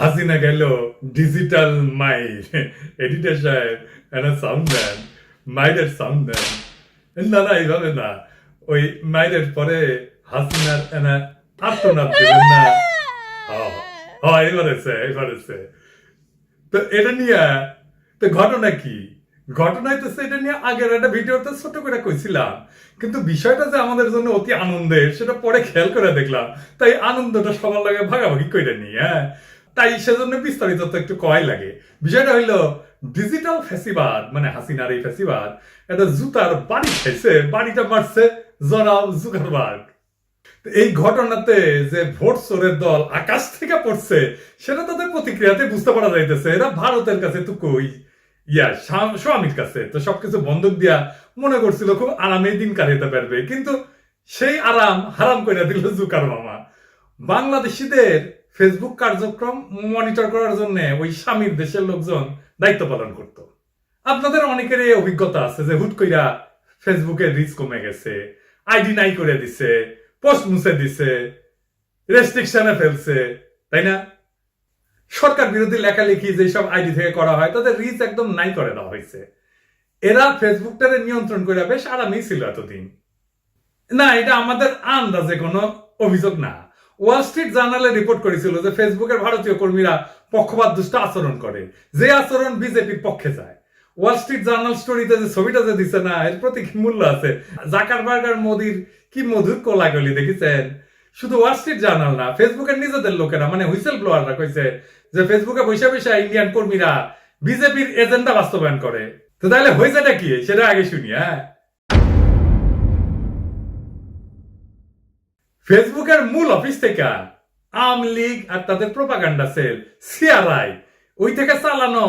হাসিনা গেল ডিজিটাল মাই এডিটর সাহেব একটা সাউন্ড দেন মাইডের সাউন্ড দেন। না না, এইভাবে না। ওই মাইডের পরে হাসিনার এনা আত্মনাদ দেবেন না। হ্যাঁ হ্যাঁ এবার এসে এবার তো এটা নিয়ে, তো ঘটনা কি? ঘটনায় তো সেটা নিয়ে আগের একটা ভিডিওতে ছোট করে কইছিলাম। কিন্তু বিষয়টা যে আমাদের জন্য অতি আনন্দের, সেটা পরে খেয়াল করে দেখলাম। তাই আনন্দটা সবার লাগে ভাগাভাগি করে নি হ্যাঁ। তাই সেজন্য বিস্তারিত তো একটু কয় লাগে। বিষয়টা হইল ডিজিটাল ফেসিবাদ মানে হাসিনার এই ফেসিবাদ একটা জুতার বাড়ি খাইছে, বাড়িটা মারছে জনাব জুকারবার্গ এই ঘটনাতে যে ভোট চোরের দল আকাশ থেকে পড়ছে, সেটা তাদের প্রতিক্রিয়াতে বুঝতে পারা যাইতেছে, এরা ভারতের কাছে তো কই? ইয়া স্বা- স্বামীর কাছে। তো সবকিছু বন্ধক দিয়া মনে করছিল, খুব আরামে দিন কাটাইতে পারবে। কিন্তু সেই আরাম হারাম করে দিল জুকার মামা বাংলাদেশিদের ফেসবুক কার্যক্রম মনিটর করার জন্য ওই স্বামীর দেশের লোকজন দায়িত্ব পালন করত। আপনাদের অনেকের এই অভিজ্ঞতা আছে যে হুট কইরা ফেসবুকের রিচ কমে গেছে আইডি নাই করে দিছে পোস্ট মুছে দিছে রেস্ট্রিকশনে ফেলছে, তাই না? সরকার বিরোধী লেখালেখি যেসব আইডি থেকে করা হয়, তাদের রিচ একদম নাই করে দেওয়া হয়েছে। এরা ফেসবুকটারে নিয়ন্ত্রণ করে বেশ আরামেই ছিল এতদিন। না, এটা আমাদের আন্দাজে কোনো অভিযোগ না। ওয়াল স্ট্রিট জার্নালে রিপোর্ট করেছিল যে ফেসবুকের ভারতীয় কর্মীরা পক্ষপাত দুষ্ট আচরণ করে। যে আচরণ বিজেপির পক্ষে যায়। ওয়াল স্ট্রিট জার্নাল স্টোরিতে যে ছবিটা যে দিছে না, এর প্রতি কি মূল্য আছে? জাকারবার্গ আর মোদির কি মধুর কোলাগলি দেখেছেন? শুধু ওয়াল স্ট্রিট জার্নাল না ফেসবুকের নিজেদের লোকেরা মানে হুইসেল ব্লোয়াররা কইছে যে ফেসবুকে বৈশা বৈশা ইন্ডিয়ান কর্মীরা বিজেপির এজেন্ডা বাস্তবায়ন করে। তো তাহলে হয়েছেটা কি? সেটা আগে শুনি হ্যাঁ? ফেসবুকের মূল অফিস থেকে আওয়ামী লীগ আর তাদের প্রোপাগান্ডা সেল সিআরআই ওই থেকে চালানো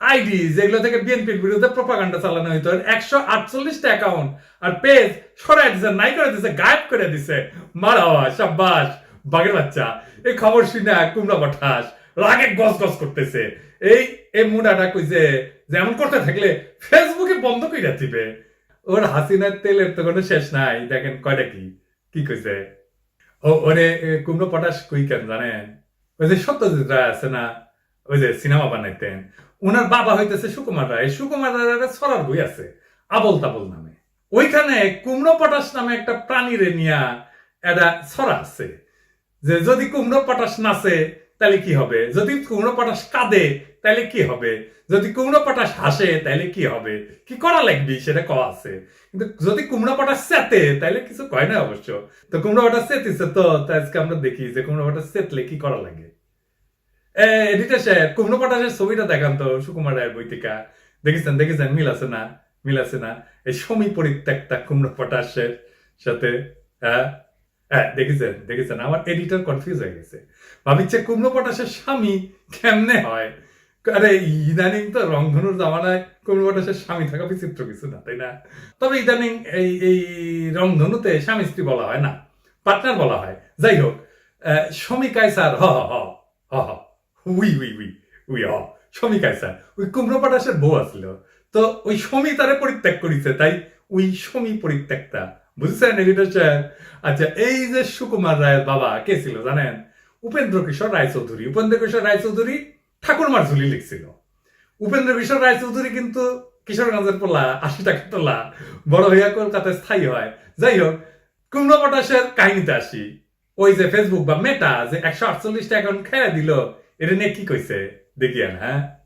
আইডি যেগুলো থেকে বিএনপির বিরুদ্ধে প্রোপাগান্ডা চালানো হইতো একশো আটচল্লিশটা অ্যাকাউন্ট আর পেজ সরাই দিছে, নাই করে দিছে, গায়েব করে দিছে। মারা সাব্বাস বাগের বাচ্চা। এই খবর শুনে কুমড়া বাঠাস, রাগে গস গস করতেছে। এই এই মুডাটা কইছে যে এমন করতে থাকলে ফেসবুকে বন্ধ কইরা দিবে। ওর হাসিনার তেলের তো কোনো শেষ নাই, দেখেন কয়টা কি। কি কইছে? ও, ওরে কুমড়ো পটাশ কই কেন জানেন? ওই যে সত্যজিৎ রায় আছে না, ওই যে সিনেমা বানাইতেন ওনার বাবা হইতেছে সুকুমার রায় সুকুমার রায়ের ছড়ার বই আছে, আবল তাবল নামে। ওইখানে কুমড়ো পটাশ নামে একটা প্রাণীরে নিয়া একটা ছড়া আছে। যে যদি কুমড়ো পটাশ নাচে, তাহলে কি হবে? যদি কুমড়ো পটাশ কাঁদে তাহলে কি হবে? যদি কুমড়ো পটাশ হাসে তাহলে কি হবে? কি করা লাগবে? সেটা কওয়া আছে। কিন্তু যদি কুমড়ো পটাশ চেতে তাহলে কিছু কয় না অবশ্য। তো কুমড়ো পটাশ চেতিছে তো আজকে আমরা দেখি যে কুমড়ো পটাশ চেতলে কি করা লাগে। এডিটার সাহেব, কুমড়ো পটাশের ছবিটা দেখান তো, সুকুমার রায়ের বইটিকা দেখেছেন দেখেছেন? মিল আছে না? মিল আছে না? এই সমী কুমড়ো সাথে হ্যাঁ হ্যাঁ দেখেছেন দেখেছেন? আমার এডিটর কনফিউজ হয়ে গেছে। ভাবিচ্ছে কুমড়ো পটাশের স্বামী কেমনে হয়? আরে, ইদানিং তো রংধনুর জামানায় কুমড়ো পটাশের স্বামী থাকা বিচিত্র কিছু না, তাই না? তবে ইদানিং এই এই রংধনুতে স্বামী স্ত্রী বলা হয় না, পার্টনার বলা হয়। যাই হোক সমী কায়সার, হ হ উই উই উই হ সমী কায়সার। ওই কুমড়ো পটাশের বউ আসছিল তো ওই সমী তারে পরিত্যাগ করিছে, তাই ওই সমী পরিত্যাগটা। বুঝছেন এডিটর সাহেব? আচ্ছা এই যে সুকুমার রায়ের বাবা, কে ছিল জানেন? উপেন্দ্র কিশোর রায়চৌধুরী। উপেন্দ্র কিশোর রায়চৌধুরী ঠাকুরমার ঝুলি লিখছিল। উপেন্দ্র কিশোর রায়চৌধুরী কিন্তু কিশোরগঞ্জের পোলা, আশি টাকা তোলা বড় হইয়া কলকাতায় স্থায়ী হয়। যাই হোক, কুমড়ো পটাশের কাহিনীতে আসি। ওই যে ফেসবুক বা মেটা যে একশো আটচল্লিশটা অ্যাকাউন্ট খেয়ে দিল, এটা নিয়ে কি কইছে? দেখিয়ান হ্যাঁ?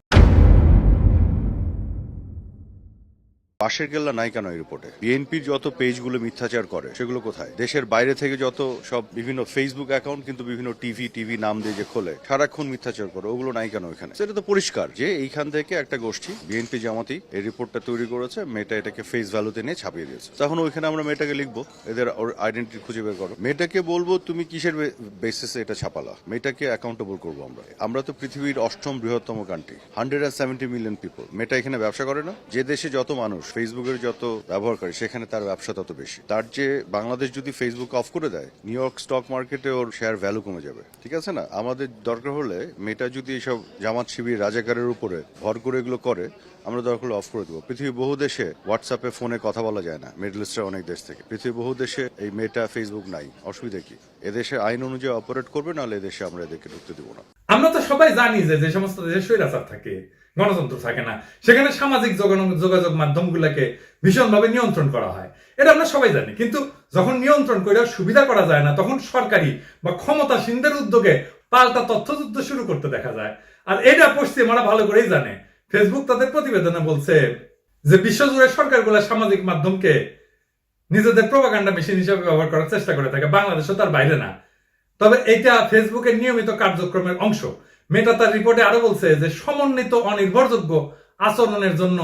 পাশের কেল্লা নাই কেন এই রিপোর্টে? বিএনপির যত পেজগুলো মিথ্যাচার করে, সেগুলো কোথায়? দেশের বাইরে থেকে যত সব বিভিন্ন ফেসবুক অ্যাকাউন্ট কিন্তু বিভিন্ন টিভি টিভি নাম দিয়ে যে খোলে, সারাক্ষণ মিথ্যাচার করে, ওগুলো নাই কেন এখানে? সেটা তো পরিষ্কার যে এইখান থেকে একটা গোষ্ঠী বিএনপি জামাতি, এই রিপোর্টটা তৈরি করেছে, মেয়েটা এটাকে ফেস ভ্যালুতে নিয়ে ছাপিয়ে দিয়েছে। তখন ওইখানে আমরা মেয়েটাকে লিখব, এদের ওর আইডেন্টিটি খুঁজে বের করো। মেয়েটাকে বলব, তুমি কিসের বেসিসে এটা ছাপালা? মেয়েটাকে অ্যাকাউন্টেবল করব আমরা। আমরা তো পৃথিবীর অষ্টম বৃহত্তম কান্ট্রি হান্ড্রেড মিলিয়ন পিপল মেয়েটা এখানে ব্যবসা করে না। যে দেশে যত মানুষ ফেসবুকের যত ব্যবহার করে সেখানে তার ব্যবসা তত বেশি। তার যে বাংলাদেশ যদি ফেসবুক অফ করে দেয়, নিউ ইয়র্ক স্টক মার্কেটে ওর শেয়ার ভ্যালু কমে যাবে। ঠিক আছে না? আমাদের দরকার হলে মেয়েটা যদি এসব জামাত শিবির, রাজাকারের উপরে ভর করে এগুলো করে, আমরা দরকার হলে অফ করে দেবো। পৃথিবীর বহু দেশে হোয়াটসঅ্যাপে ফোনে কথা বলা যায় না মিডল ইস্টের অনেক দেশ থেকে। পৃথিবীর বহু দেশে এই মেয়েটা ফেসবুক নাই। অসুবিধা কি? এদেশে আইন অনুযায়ী অপারেট করবে, নাহলে এদেশে আমরা এদেরকে ঢুকতে দেবো না। আমরা তো সবাই জানি যে যে সমস্ত দেশে স্বৈরাচার থাকে গণতন্ত্র থাকে না। সেখানে সামাজিক যোগাযোগ মাধ্যমগুলোকে ভীষণভাবে নিয়ন্ত্রণ করা হয়। এটা আমরা সবাই জানি। কিন্তু যখন নিয়ন্ত্রণ করে সুবিধা করা যায় না, তখন সরকারি বা ক্ষমতাসীনদের উদ্যোগে পাল্টা তথ্যযুদ্ধ শুরু করতে দেখা যায়। আর এটা পশ্চিমারা ভালো করেই জানে। ফেসবুক তাদের প্রতিবেদনে বলছে যে, বিশ্বজুড়ে সরকারগুলো সামাজিক মাধ্যমকে নিজেদের প্রভাকাণ্ডা মেশিন হিসেবে ব্যবহার করার চেষ্টা করে থাকে। বাংলাদেশও তার বাইরে না। তবে এটা ফেসবুকের নিয়মিত কার্যক্রমের অংশ। মেটা তার রিপোর্টে আরও বলছে যে সমন্বিত অনির্ভরযোগ্য আচরণের জন্য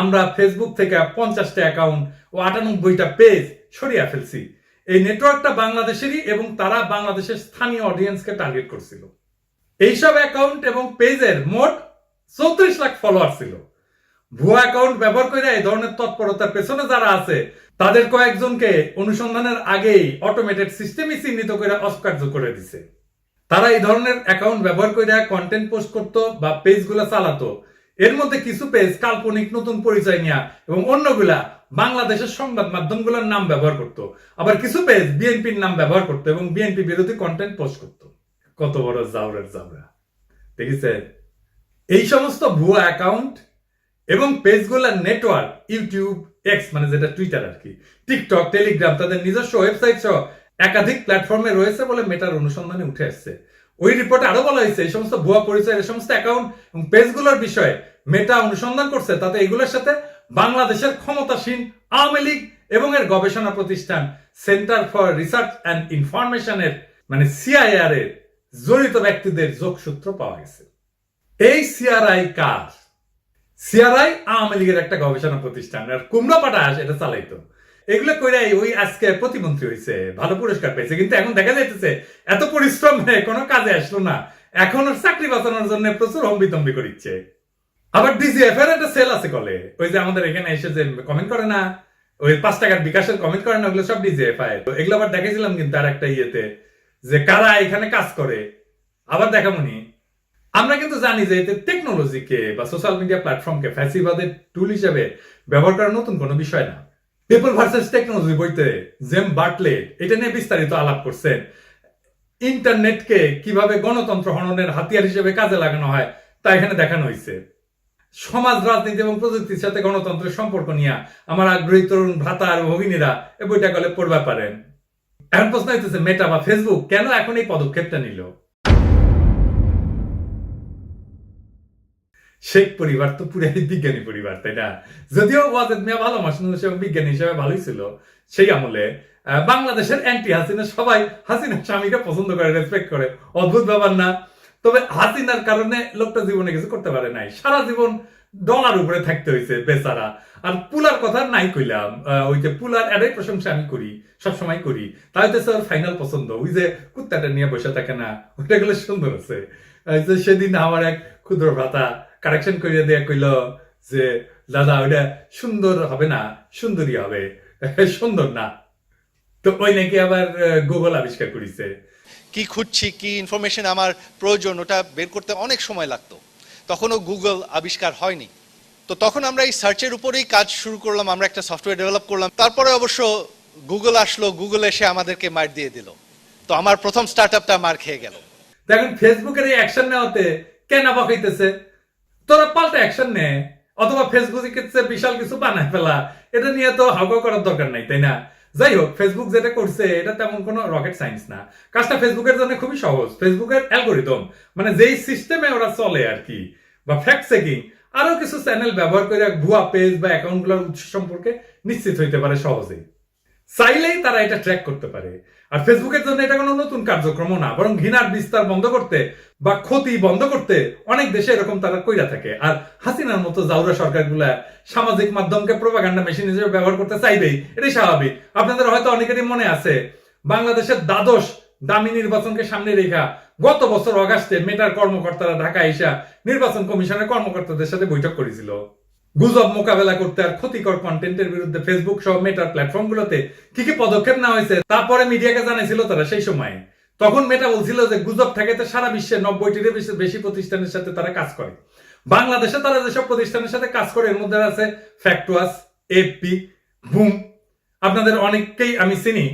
আমরা ফেসবুক থেকে পঞ্চাশটা অ্যাকাউন্ট ও আটানব্বইটা পেজ সরিয়ে ফেলছি। এই নেটওয়ার্কটা বাংলাদেশেরই এবং তারা বাংলাদেশের স্থানীয় অডিয়েন্সকে টার্গেট করছিল। এইসব অ্যাকাউন্ট এবং পেজের মোট চৌত্রিশ লাখ ফলোয়ার ছিল। ভুয়া অ্যাকাউন্ট ব্যবহার করে এই ধরনের তৎপরতার পেছনে যারা আছে, তাদের কয়েকজনকে অনুসন্ধানের আগেই অটোমেটেড সিস্টেমই চিহ্নিত করে অস্কার্য করে দিছে। তারা এই ধরনের অ্যাকাউন্ট ব্যবহার করে কন্টেন্ট পোস্ট করতো বা পেজগুলো চালাতো। এর মধ্যে কিছু পেজ কাল্পনিক নতুন পরিচয় নেওয়া এবং অন্যগুলা বাংলাদেশের সংবাদ মাধ্যমগুলোর নাম ব্যবহার করত। আবার কিছু পেজ বিএনপির নাম ব্যবহার করতো এবং বিএনপি বিরোধী কন্টেন্ট পোস্ট করতো। কত বড় জাউরের জাউরা দেখেছে এই সমস্ত ভুয়া অ্যাকাউন্ট এবং পেজগুলোর নেটওয়ার্ক ইউটিউব এক্স মানে যেটা টুইটার আর কি টিকটক টেলিগ্রাম তাদের নিজস্ব ওয়েবসাইট সহ একাধিক প্ল্যাটফর্মে রয়েছে বলে মেটার অনুসন্ধানে উঠে আসছে। ওই রিপোর্টে আরও বলা হয়েছে, এই সমস্ত ভুয়া পরিচয়, এই সমস্ত অ্যাকাউন্ট এবং পেজগুলোর বিষয়ে মেটা অনুসন্ধান করছে, তাতে এগুলোর সাথে বাংলাদেশের ক্ষমতাসীন আওয়ামী লীগ এবং এর গবেষণা প্রতিষ্ঠান সেন্টার ফর রিসার্চ অ্যান্ড ইনফরমেশনের মানে সিআইআর এর জড়িত ব্যক্তিদের যোগসূত্র পাওয়া গেছে। এই সিআরআই কার? সিআরআই আওয়ামী লীগের একটা গবেষণা প্রতিষ্ঠান, আর কুমড়া পাটাস এটা চালাইতো। এগুলো কইরাই ওই আজকে প্রতিমন্ত্রী হয়েছে ভালো পুরস্কার পেয়েছে কিন্তু এখন দেখা যাইতেছে, এত পরিশ্রম কোনো কাজে আসলো না। এখন ওর চাকরি বাঁচানোর জন্য প্রচুর হম্বিতম্বি করিচ্ছে। আবার ডিজিএফ এর একটা সেল আছে কলে। ওই যে আমাদের এখানে এসে যে কমেন্ট করে না, ওই পাঁচ টাকার বিকাশের কমেন্ট করে না, ওগুলো সব ডিজিএফ আয় এগুলো আবার দেখেছিলাম কিন্তু আর একটা ইয়েতে, যে কারা এখানে কাজ করে। আবার দেখামনি আমরা কিন্তু জানি যে এতে টেকনোলজিকে বা সোশ্যাল মিডিয়া প্ল্যাটফর্মকে ফ্যাসিবাদের টুল হিসেবে ব্যবহার করা নতুন কোনো বিষয় না। পিপল ভার্সেস টেকনোলজি বইতে জেম বার্টলেট এটা নিয়ে বিস্তারিত আলাপ করছেন। ইন্টারনেটকে কীভাবে গণতন্ত্র হননের হাতিয়ার হিসেবে কাজে লাগানো হয়, তা এখানে দেখানো হয়েছে সমাজ, রাজনীতি এবং প্রযুক্তির সাথে গণতন্ত্রের সম্পর্ক নিয়ে আমার আগ্রহী তরুণ ভ্রাতা আর ভগিনীরা এই বইটা গলে পড়বা পারেন এখন প্রশ্ন হইতেছে মেটা বা ফেসবুক কেন এখন এই পদক্ষেপটা নিল? শেখ পরিবার তো পুরাই বিজ্ঞানী পরিবার, তাই না? যদিও ওয়াজেদ মিয়া ভালো মানুষ বিজ্ঞানী হিসেবে ভালোই ছিল। সেই আমলে বাংলাদেশের অ্যান্টি হাসিনা সবাই হাসিনার স্বামীকে পছন্দ করে রেসপেক্ট করে। অদ্ভুত ব্যাপার না। তবে হাসিনার কারণে লোকটা জীবনে কিছু করতে পারে নাই। সারা জীবন ডলার উপরে থাকতে হয়েছে বেচারা। আর পুলার কথা নাই কইলাম। ওই যে পুলার এটাই প্রশংসা আমি করি, সবসময় করি। তাই তো স্যার ফাইনাল পছন্দ। ওই যে কুত্তাটা নিয়ে বসে থাকে না ওটা গুলো সুন্দর আছে। সেদিন আমার এক ক্ষুদ্র ভ্রাতা কারেকশন করিয়ে দেয়া কইল যে দাদা ওটা সুন্দর হবে না সুন্দরী হবে সুন্দর না। তো ওই নাকি আবার গুগল আবিষ্কার করেছে। কি খুঁজছি কি ইনফরমেশন আমার প্রয়োজন ওটা বের করতে অনেক সময় লাগতো। তখনও গুগল আবিষ্কার হয়নি। তো তখন আমরা এই সার্চের উপরেই কাজ শুরু করলাম আমরা একটা সফটওয়্যার ডেভেলপ করলাম। তারপরে অবশ্য গুগল আসলো গুগল এসে আমাদেরকে মার দিয়ে দিল। তো আমার প্রথম স্টার্ট আপটা মার খেয়ে গেল। তো এখন ফেসবুকের এই অ্যাকশন নেওয়াতে কেন অবাক হইতেছে তোরা পাল্টা অ্যাকশন নে। অথবা ফেসবুকের চেয়ে বিশাল কিছু বানায় ফেলা। এটা নিয়ে তো হাউকা করার দরকার নাই, তাই না? যাই হোক ফেসবুক যেটা করছে, এটা তেমন কোনো রকেট সায়েন্স না। কাজটা ফেসবুকের জন্য খুবই সহজ। ফেসবুকের অ্যালগোরিদম মানে যেই সিস্টেমে ওরা চলে আর কি, বা ফ্যাক্ট চেকিং আরও কিছু চ্যানেল ব্যবহার করে ভুয়া পেজ বা অ্যাকাউন্টগুলোর উৎস সম্পর্কে নিশ্চিত হইতে পারে সহজেই। চাইলেই তারা এটা ট্র্যাক করতে পারে। আর ফেসবুকের জন্য এটা কোনো নতুন কার্যক্রম না, বরং ঘৃণার বিস্তার বন্ধ করতে বা ক্ষতি বন্ধ করতে অনেক দেশে এরকম তারা কইরা থাকে। আর হাসিনার মতো জাউরা সরকারগুলা সামাজিক মাধ্যমকে প্রোপাগান্ডা মেশিন হিসেবে ব্যবহার করতে চাইবেই, এটাই স্বাভাবিক। আপনাদের হয়তো অনেকেরই মনে আছে, বাংলাদেশের দ্বাদশ দামি নির্বাচনকে সামনে রেখা গত বছর অগাস্টে মেটার কর্মকর্তারা ঢাকা এসা নির্বাচন কমিশনের কর্মকর্তাদের সাথে বৈঠক করেছিল। গুজব মোকাবেলা করতে আর ক্ষতিকর কন্টেন্টের বিরুদ্ধে ফেসবুক সহ মেটার প্ল্যাটফর্মগুলোতে কি কি পদক্ষেপ নেওয়া হয়েছে, তারপরে মিডিয়াকে জানাইছিল তারা সেই সময়। তখন মেটা বলছিল যে গুজব ঠেকাতে সারা বিশ্বে নব্বইটির বেশি প্রতিষ্ঠানের সাথে তারা কাজ করে। বাংলাদেশে তারা যেসব প্রতিষ্ঠানের সাথে কাজ করে, এর মধ্যে আছে ফ্যাক্টুয়াস এপি বুম আপনাদের অনেককেই আমি চিনি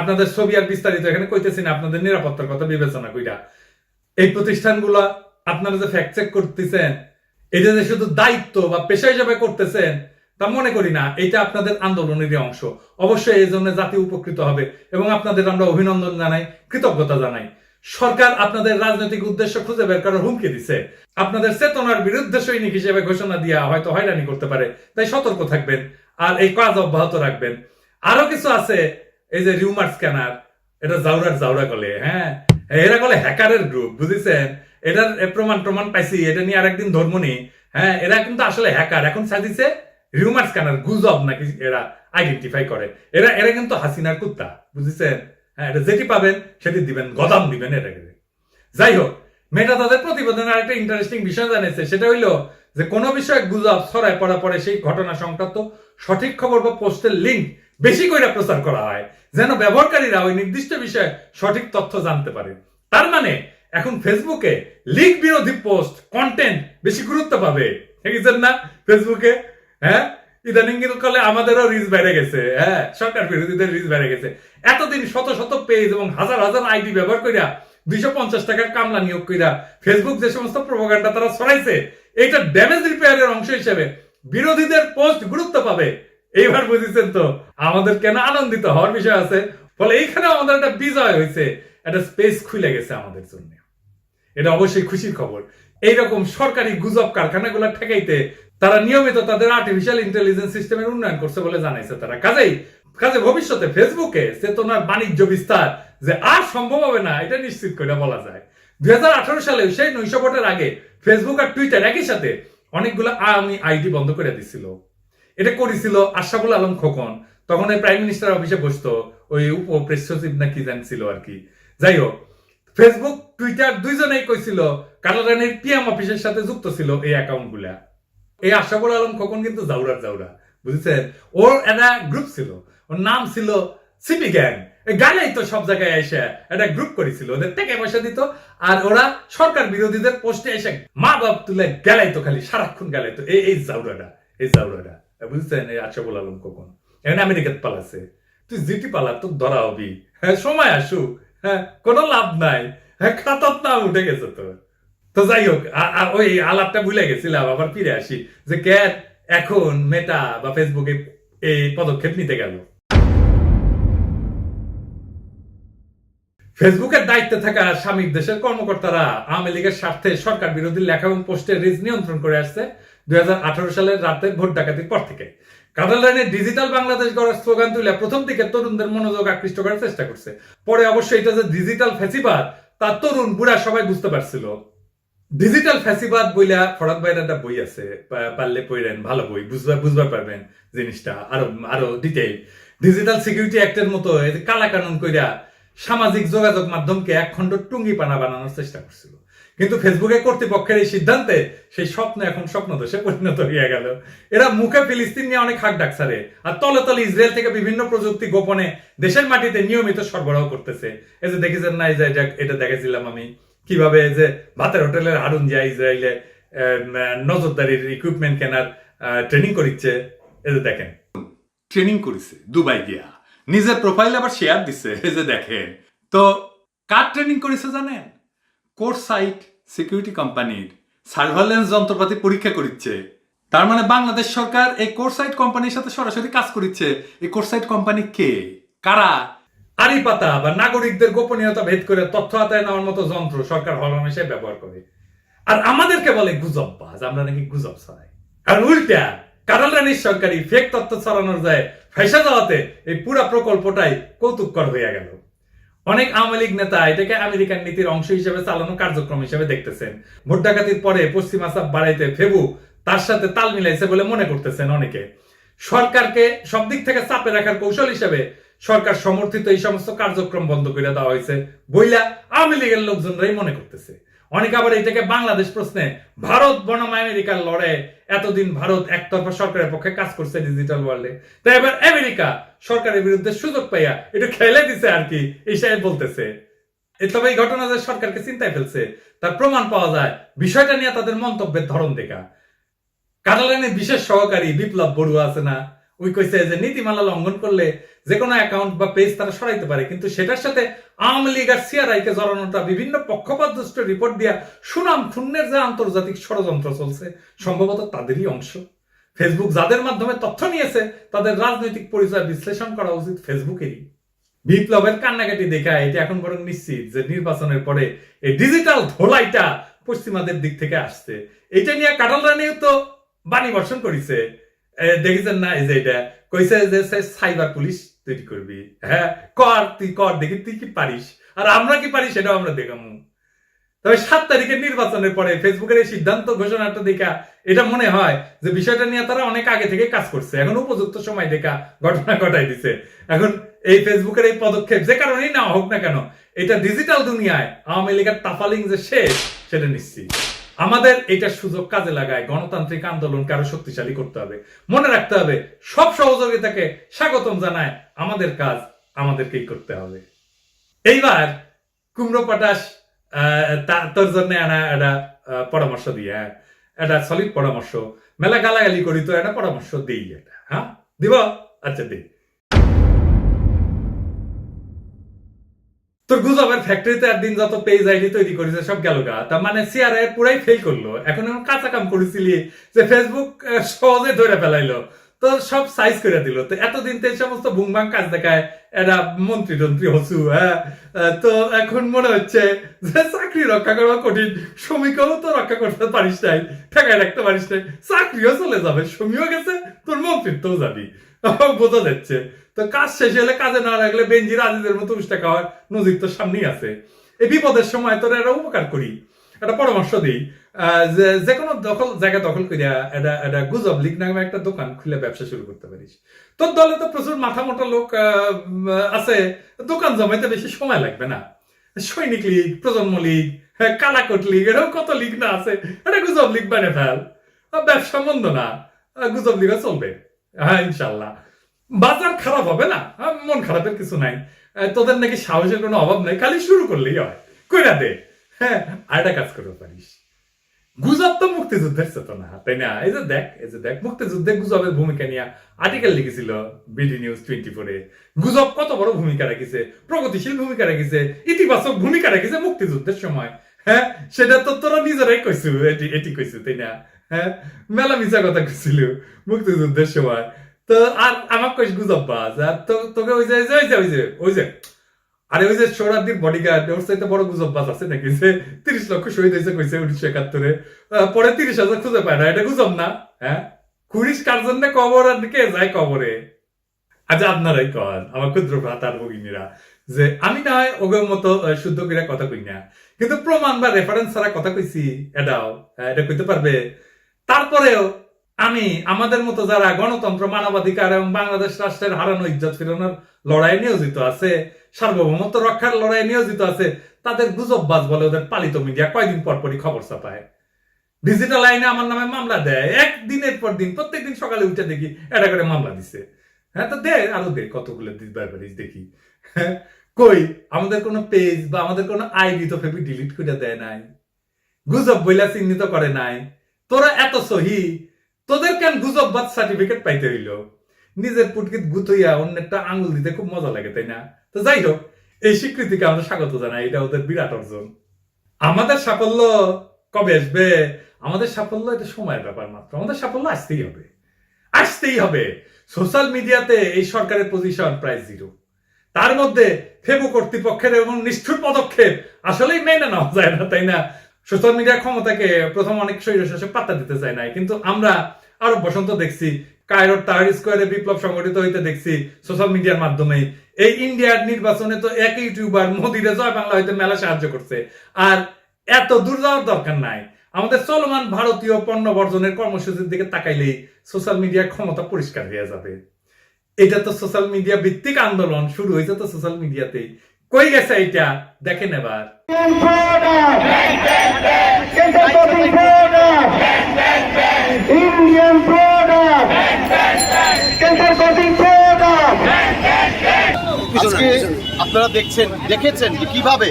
আপনাদের ছবি আর বিস্তারিত এখানে কইতেছি না, আপনাদের নিরাপত্তার কথা বিবেচনা কইরা। এই প্রতিষ্ঠানগুলো আপনারা যে ফ্যাক্ট চেক করতেছেন এটা যে শুধু দায়িত্ব বা পেশা হিসাবে করতেছেন, তা মনে করি না, এটা আপনাদের আন্দোলনেরই অংশ। অবশ্যই এই জন্য জাতি উপকৃত হবে এবং আপনাদের আমরা অভিনন্দন জানাই, কৃতজ্ঞতা জানাই। সরকার আপনাদের রাজনৈতিক উদ্দেশ্য খুঁজে বের করার হুমকি দিছে। আপনাদের চেতনার বিরুদ্ধে সৈনিক হিসেবে ঘোষণা দিয়া হয়তো হয়রানি করতে পারে, তাই সতর্ক থাকবেন আর এই কাজ অব্যাহত রাখবেন। আরও কিছু আছে, এই যে রিউমার স্ক্যানার, এটা জাউরার জাউরা গলে হ্যাঁ? এরা বলে হ্যাকারের গ্রুপ বুঝেছেন? এটার প্রমাণ প্রমাণ পাইছি, এটা নিয়ে আরেকদিন ধর্ম নেই হ্যাঁ এরা কিন্তু আসলে হ্যাকার এখন সাজিছে রিউমার স্ক্যানার গুজব নাকি এরা আইডেন্টিফাই করে। এরা এরা কিন্তু হাসিনার কুত্তা, বুঝেছেন? হ্যাঁ এটা যেটি পাবেন, সেটি দিবেন, গদাম দিবেন এটাকে যাই হোক, মেয়েটা তাদের প্রতিবেদনে আরেকটা ইন্টারেস্টিং বিষয় জানিয়েছে। সেটা হইল যে, কোনো বিষয়ে গুজব ছড়ায় পড়া পরে সেই ঘটনা সংক্রান্ত সঠিক খবর বা পোস্টের লিঙ্ক বেশি করে প্রচার করা হয়, যেন ব্যবহারকারীরা ওই নির্দিষ্ট বিষয়ে সঠিক তথ্য জানতে পারে। তার মানে এখন ফেসবুকে লিঙ্ক বিরোধী পোস্ট কন্টেন্ট বেশি গুরুত্ব পাবে। দেখেছেন না? ফেসবুকে হ্যাঁ? ইদানিং কালে আমাদেরও বেড়ে গেছে হ্যাঁ? সরকার বিরোধীদের বেড়ে গেছে। এতদিন শত শত পেজ এবং হাজার হাজার আইডি ব্যবহার কইরা, দুইশো পঞ্চাশ টাকার কামলা নিয়োগ কইরা ফেসবুক যে সমস্ত তারা ছড়াইছে, এইটা ড্যামেজ রিপেয়ারের অংশ হিসেবে বিরোধীদের পোস্ট গুরুত্ব পাবে। এইবার বুঝেছেন তো? আমাদের কেন আনন্দিত হওয়ার বিষয় আছে? ফলে এইখানে আমাদের একটা বিজয় হয়েছে একটা স্পেস খুলে গেছে আমাদের জন্য। এটা অবশ্যই খুশির খবর। এইরকম সরকারি গুজব কারখানাগুলো ঠেকাইতে তারা নিয়মিত তাদের আর্টিফিশিয়াল ইন্টেলিজেন্স সিস্টেমের উন্নয়ন করছে বলে জানাইছে তারা। কাজেই, কাজে ভবিষ্যতে ফেসবুকে চেতনার বাণিজ্য বিস্তার যে আর সম্ভব হবে না, এটা নিশ্চিত করে বলা যায়। দুই হাজার আঠারো সালে সেই নৈশভোটের আগে ফেসবুক আর টুইটার একই সাথে অনেকগুলো আওয়ামী আইডি বন্ধ করে দিছিল। এটা করেছিল আশরাফুল আলম খোকন। তখন এই প্রাইম মিনিস্টার অফিসে বসতো, ওই উপ প্রেস সচিব না কি জানছিল আর কি। যাই হোক ফেসবুক টুইটার দুইজনেই কইছিল কালারানির পিএম অফিসের সাথে যুক্ত ছিল এই অ্যাকাউন্টগুলা। এই আশরাফুল আলম খোকন কিন্তু জাউরার জাউরা, বুঝেছেন? ওর একটা গ্রুপ ছিল, ওর নাম ছিল সিপি গ্যাং গালেই তো সব জায়গায় এসে একটা গ্রুপ করেছিল, ওদের টাকা পয়সা দিত, আর ওরা সরকার বিরোধীদের পোস্টে এসে মা বাপ তুলে গেলাই তো খালি, সারাক্ষণ গেলাই তো এই এই জাউরাটা এই জাউরাটা, বুঝছেন? এই আশরাফুল আলম খোকন। এখানে আমেরিকাত পালাছে তুই জিটি পালা তো ধরা হবি। হ্যাঁ সময় আসুক। হ্যাঁ কোনো লাভ নাই। হ্যাঁ খাতার নাম উঠে গেছে তো। তো যাই হোক ওই আলাপটা ভুলে গেছিলাম, আবার ফিরে আসি। যে ক্যাট এখন মেটা বা ফেসবুকে এই পদক্ষেপ নিতে গেল? ফেসবুকের দায়িত্বে থাকা স্বামীর দেশের কর্মকর্তারা আওয়ামী লীগের স্বার্থে সরকার বিরোধী লেখা এবং পোস্টের রিজ নিয়ন্ত্রণ করে আসছে দুই সালের রাতে ভোট ডাকাতির পর থেকে। ডিজিটাল বাংলাদেশ গড়ার স্লোগান তুলে প্রথম দিকে তরুণদের মনোযোগ আকৃষ্ট করার চেষ্টা করছে। পরে অবশ্যই এটা যে ডিজিটাল তা তরুণ বুড়া সবাই বুঝতে পারছিল। ডিজিটাল ফ্যাসিবাদ বইলা ফরাদ ভাইয়ের একটা বই আছে পারলে পড়েন, ভালো বই বুঝবার পারবেন জিনিসটা, আরও আরও ডিটেইল ডিজিটাল সিকিউরিটি অ্যাক্টের মতো কালা কানুন কইরা সামাজিক যোগাযোগ মাধ্যমকে এক খণ্ড টুঙ্গি পানা বানানোর চেষ্টা করছিল। কিন্তু ফেসবুকে কর্তৃপক্ষের এই সিদ্ধান্তে সেই স্বপ্ন এখন স্বপ্ন দোষে পরিণত হয়ে গেল। এরা মুখে ফিলিস্তিন নিয়ে অনেক হাক ডাকসারে আর তলে তলে ইসরায়েল থেকে বিভিন্ন প্রযুক্তি গোপনে দেশের মাটিতে নিয়মিত সরবরাহ করতেছে। এই যে দেখেছেন না, এই যে এটা- দেখেছিলাম আমি। কীভাবে এই যে ভাতের হোটেলের হারুন জিয়া ইসরায়েলে নজরদারির ইকুইপমেন্ট কেনার ট্রেনিং করিচ্ছে। এই যে দেখেন। ট্রেনিং করেছে, দুবাই গিয়া। নিজের প্রোফাইল আবার শেয়ার দিচ্ছে এই যে দেখেন। তো কার ট্রেনিং করেছে জানেন? কোর্স সাইট সিকিউরিটি কোম্পানির সার্ভাইলেন্স যন্ত্রপাতি পরীক্ষা করিচ্ছে। তার মানে বাংলাদেশ সরকার এই কোর্স সাইট কোম্পানির সাথে সরাসরি কাজ করিচ্ছে। এই কোর্স সাইট কোম্পানি কে? কারা? আড়ি পাতা বা নাগরিকদের গোপনীয়তা ভেদ করে তথ্য আদায় নেওয়ার মতো যন্ত্র সরকার হরমেশে ব্যবহার করে। আর আমাদেরকে বলে গুজব বাজ, আমরা নাকি গুজব ছড়াই। আর উল্টা কারাল রানীর সরকারি ফেক তথ্য ছড়ানোর যায় ফেসা যাওয়াতে এই পুরা প্রকল্পটাই কৌতুককর হয়ে গেল। অনেক আওয়ামী লীগ নেতা এটাকে আমেরিকান নীতির অংশ হিসেবে চালানো কার্যক্রম হিসেবে দেখতেছেন। ভোট ডাকাতির পরে পশ্চিমা চাপ বাড়াইতে ফেবু তার সাথে তাল মিলাইছে বলে মনে করতেছেন অনেকে। সরকারকে সব দিক থেকে চাপে রাখার কৌশল হিসেবে সরকার সমর্থিত এই সমস্ত কার্যক্রম বন্ধ করে দেওয়া হয়েছে বইলা আওয়ামী লীগের লোকজনরাই মনে করতেছে। অনেকে আবার এটাকে বাংলাদেশ প্রশ্নে, ভারত বনাম আমেরিকার লড়াই এতদিন ভারত একতরফা সরকারের পক্ষে কাজ করছে ডিজিটাল ওয়ার্ল্ডে তাই এবার আমেরিকা সরকারের বিরুদ্ধে সুযোগ পাইয়া একটু খেলে দিছে আর কি, এই বলতেছে। তবে এই ঘটনা যে সরকারকে চিন্তায় ফেলছে, তার প্রমাণ পাওয়া যায় বিষয়টা নিয়ে তাদের মন্তব্যের ধরন দেখা। কানাডানের বিশেষ সহকারী বিপ্লব বড়ুয়া আছে না? ওই কইছে যে নীতিমালা লঙ্ঘন করলে যে কোনো অ্যাকাউন্ট বা পেজ তারা সরাইতে পারে। কিন্তু সেটার সাথে আওয়ামী লীগ আর সিআরআই কে জড়ানোটা বিভিন্ন পক্ষপাতদুষ্ট রিপোর্ট দিয়া সুনাম ক্ষুণ্ণের যে আন্তর্জাতিক ষড়যন্ত্র চলছে, সম্ভবত তাদেরই অংশ। ফেসবুক যাদের মাধ্যমে তথ্য নিয়েছে, তাদের রাজনৈতিক পরিচয় বিশ্লেষণ করা উচিত ফেসবুকেরই বিপ্লবের কান্নাকাটি দেখা, এটা এখন বরং নিশ্চিত যে নির্বাচনের পরে এই ডিজিটাল ধোলাইটা পশ্চিমাদের দিক থেকে আসছে। এটা নিয়ে কাটাল রানীও তো বাণী বর্ষণ করেছে। দেখেছেন না এই যে এটা? কইছে যে সাইবার পুলিশ তৈরি করবি? হ্যাঁ কর, তুই কর, দেখি তুই কি পারিস। আর আমরা কি পারি সেটাও আমরা দেখামু। তবে সাত তারিখের নির্বাচনের পরে ফেসবুকের এই সিদ্ধান্ত ঘোষণাটা দেখা, এটা মনে হয় যে বিষয়টা নিয়ে তারা অনেক আগে থেকে কাজ করছে। এখন উপযুক্ত সময় দেখা ঘটনা ঘটাই দিছে। এখন এই ফেসবুকের এই পদক্ষেপ যে কারণেই না হোক না কেন, এটা ডিজিটাল দুনিয়ায় আওয়ামী লীগের তাফালিং যে শেষ, সেটা নিশ্চিত। আমাদের এটা সুযোগ কাজে লাগায়, গণতান্ত্রিক আন্দোলনকে আরও শক্তিশালী করতে হবে। মনে রাখতে হবে, সব সহযোগিতাকে স্বাগতম জানায় আমাদের কাজ, আমাদেরকেই করতে হবে। এইবার কুমড়ো পটাশ তোর জন্য একটা একটা পরামর্শ দিয়ে হ্যাঁ। একটা সলিড পরামর্শ। মেলা গালাগালি করি তো একটা পরামর্শ দিই এটা হ্যাঁ? দিব? আচ্ছা দিই। তোর গুজবের ফ্যাক্টরিতে একদিন যত পেজ আইডি তৈরি করেছে, সব গেল গা। তার মানে সিআরআই পুরাই ফেল করল। এখন কাঁচা কাম করেছিলি যে ফেসবুক সহজে ধরে ফেলাইলো। তো সব সাইজ করে দিল। তো এতদিন তো এই সমস্ত বুংবাং কাজ দেখায়, এরা মন্ত্রী টন্ত্রী হসু হ্যাঁ? তো এখন মনে হচ্ছে যে চাকরি রক্ষা করা কঠিন, শ্রমিকও তো রক্ষা করতে পারিস নাই, ঠেকায় রাখতে পারিস নাই, চাকরিও চলে যাবে শ্রমিও গেছে, তোর মন্ত্রিত্বও যাবি। বোঝা যাচ্ছে। তো কাজ শেষ হলে কাজে না লাগলে বেঞ্জির আজিজের মতো উষ্টা খাওয়ার নজির তো সামনেই আছে। এই বিপদের সময় তোর একটা উপকার করি, একটা পরামর্শ দিই। যে কোনো দখল জায়গা দখল করিয়া এটা এটা গুজব লিগ নামে একটা দোকান খুলে ব্যবসা শুরু করতে পারিস। তোর দলে তো প্রচুর মাথা মোটা লোক আছে। দোকান জমাইতে বেশি সময় লাগবে না। সৈনিক লীগ প্রজন্ম লীগ হ্যাঁ, কালাকোট লীগ এরকম কত লীগ না আছে। এটা গুজব লীগ বানে ফেল। ব্যবসা মন্দ না। গুজব লীগও চলবে। হ্যাঁ ইনশাল্লাহ। বাজার খারাপ হবে না। মন খারাপের কিছু নাই। তোদের নাকি সাহসের কোনো অভাব নাই। খালি শুরু করলেই হয়। কইরা দে। হ্যাঁ আর কাজ করতে পারিস। গুজব তো মুক্তিযুদ্ধের চেতনা। তাই না? এই যে দেখ, এই যে দেখ, মুক্তিযুদ্ধে গুজবের ভূমিকা নিয়ে আর্টিকেল লিখেছিল বিডি নিউজ টোয়েন্টি ফোরে গুজব কত বড় ভূমিকা রাখিছে, প্রগতিশীল ভূমিকা রাখিছে, ইতিবাচক ভূমিকা রাখিছে মুক্তিযুদ্ধের সময়। হ্যাঁ সেটা তো তোরা নিজেরাই কইছু, এটি এটি কইছু, তাই না? হ্যাঁ মেলা মিছা কথা কইছিল মুক্তিযুদ্ধের সময়। তো আর আমার কইস গুজব বাজ, আর তোকে ওই যে ওই যে ওই যে ওই যে আরে ওই যে সৌরাদ্দির বডিগার্ড ওর চাইতে বড় গুজব বাজ আছে নাকি যে তিরিশ লক্ষ শহীদ হয়েছে কইছে উনিশশো একাত্তরে। পরে তিরিশ হাজার খুঁজে পায় না, এটা গুজব না হ্যাঁ? কুড়িশ কার জন্য কবর আর কে যায় কবরে? আচ্ছা আপনারাই কন, আমার ক্ষুদ্র ভ্রাতার ভগিনীরা, যে আমি না হয় ওগের মতো শুদ্ধ করে কথা কই না। কিন্তু প্রমাণ বা রেফারেন্স ছাড়া কথা কইছি এটাও এটা কইতে পারবে। তারপরেও আমি আমাদের মতো যারা গণতন্ত্র মানবাধিকার এবং বাংলাদেশ রাষ্ট্রের হারানো ইজ্জত ফিরানোর লড়াই নিয়োজিত আছে সার্বভৌমত্ব রক্ষার লড়াই নিয়োজিত আছে তাদের গুজববাজ বলে ওদের পালিত মিডিয়া কয়দিন পর পরই খবর ছাপায়। ডিজিটাল আইনে আমার নামে মামলা দেয় একদিনের পর দিন প্রত্যেকদিন সকালে উঠে দেখি এটা করে মামলা দিছে। হ্যাঁ তো দে আরও দে কতগুলো দিবার দেখি। হ্যাঁ, কই আমাদের কোনো পেজ বা আমাদের কোনো আইডি তো ফেবি ডিলিট করে দেয় নাই। গুজব বইলা চিহ্নিত করে নাই। তোরা এত সহি তোদের কেন গুজব বাদ সার্টিফিকেট পাইতে হইল? নিজের পুটকিত গুতইয়া অন্যেরটা আঙুল দিতে খুব মজা লাগে, তাই না? তো যাই হোক, এই স্বীকৃতিকে আমরা স্বাগত জানাই, এটা ওদের বিরাট অর্জন। আমাদের সাফল্য কবে আসবে? আমাদের সাফল্য এটা সময়ের ব্যাপার মাত্র, আমাদের সাফল্য আসতেই হবে। আসতেই হবে। সোশ্যাল মিডিয়াতে এই সরকারের পজিশন প্রায় জিরো তার মধ্যে ফেবু কর্তৃপক্ষের এবং নিষ্ঠুর পদক্ষেপ আসলেই মেনে নেওয়া যায় না, তাই না? সোশ্যাল মিডিয়া ক্ষমতাকে প্রথম অনেক শৈরশাসক পাত্তা দিতে চায় নাই। কিন্তু আমরা আরও বসন্ত দেখছি, কায়রোর তাহার স্কোয়ারে বিপ্লব সংগঠিত হইতে দেখছি সোশ্যাল মিডিয়ার মাধ্যমে। এই ইন্ডিয়ার নির্বাচনে তো এক ইউটিউবার মোদিরে জয় বাংলা হইতে মেলা সাহায্য করছে। আর এত দূর যাওয়ার দরকার নাই। আমাদের চলমান ভারতীয় পণ্য বর্জনের কর্মসূচির দিকে তাকাইলেই সোশ্যাল মিডিয়ার ক্ষমতা পরিষ্কার হয়ে যাবে। এটা তো সোশ্যাল মিডিয়া ভিত্তিক আন্দোলন, শুরু হয়েছে তো সোশ্যাল মিডিয়াতেই। কই গেছে এটা দেখেন এবার। আপনারা দেখছেন, দেখেছেন যে কীভাবে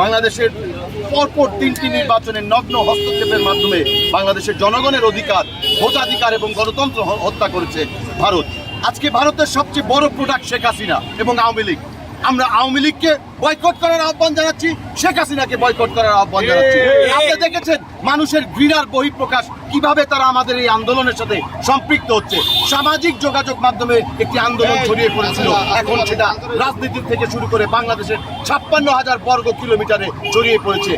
বাংলাদেশের পরপর তিনটি নির্বাচনের নগ্ন হস্তক্ষেপের মাধ্যমে বাংলাদেশের জনগণের অধিকার, ভোটাধিকার এবং গণতন্ত্র হত্যা করেছে ভারত। আজকে ভারতের সবচেয়ে বড় প্রোডাক্ট শেখ হাসিনা এবং আওয়ামী লীগ। আমরা আওয়ামী লীগকে বয়কট করার আহ্বান জানাচ্ছি শেখ হাসিনাকে বয়কট করার আহ্বান জানাচ্ছি। আপনি দেখেছেন মানুষের ঘৃণার বহিঃপ্রকাশ কীভাবে তারা আমাদের এই আন্দোলনের সাথে সম্পৃক্ত হচ্ছে। সামাজিক যোগাযোগ মাধ্যমে একটি আন্দোলন ছড়িয়ে পড়েছিল। এখন সেটা রাজনীতি থেকে শুরু করে বাংলাদেশের ছাপ্পান্ন হাজার বর্গ কিলোমিটারে ছড়িয়ে পড়েছে।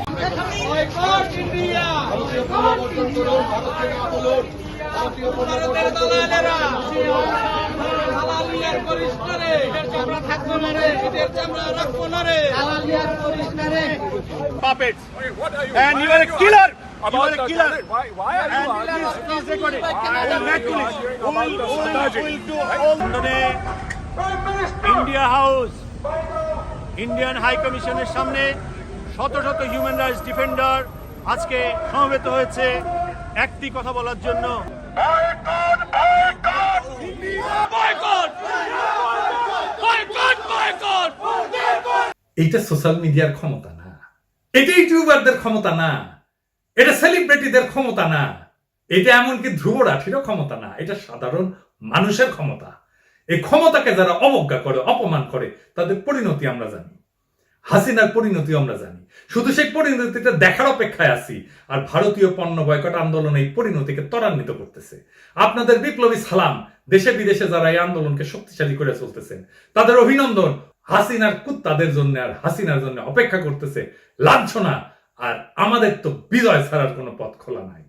ভারতের দালালেরা দালালিয়ার করিস না রে এদের চামড়া থাকব না রে এদের চামড়া রাখব না রে দালালিয়ার করিস না রে puppets. And you are a killer. You are a killer. Why, why are you arguing? Please record it. Who will, who will, who will do all লন্ডনে ইন্ডিয়া হাউস ইন্ডিয়ান হাই কমিশনের সামনে শত শত হিউম্যান রাইটস ডিফেন্ডার আজকে সমবেত হয়েছে একটি কথা বলার জন্য এইটা সোশ্যাল মিডিয়ার ক্ষমতা না। এটা ইউটিউবারদের ক্ষমতা না। এটা সেলিব্রিটিদের ক্ষমতা না। এটা এমনকি ধ্রুব রাঠিরও ক্ষমতা না। এটা সাধারণ মানুষের ক্ষমতা। এই ক্ষমতাকে যারা অবজ্ঞা করে, অপমান করে, তাদের পরিণতি আমরা জানি। হাসিনার পরিণতি আমরা জানি। শুধু সেই পরিণতিটা দেখার অপেক্ষায় আছি। আর ভারতীয় পণ্য বয়কট আন্দোলন এই পরিণতিকে ত্বরান্বিত করতেছে। আপনাদের বিপ্লবী সালাম দেশে বিদেশে যারা এই আন্দোলনকে শক্তিশালী করে চলতেছেন, তাদের অভিনন্দন। হাসিনার কুত্তাদের জন্য আর হাসিনার জন্য অপেক্ষা করতেছে, লাঞ্ছনা, আর আমাদের তো বিজয় ছাড়ার কোনো পথ খোলা নাই।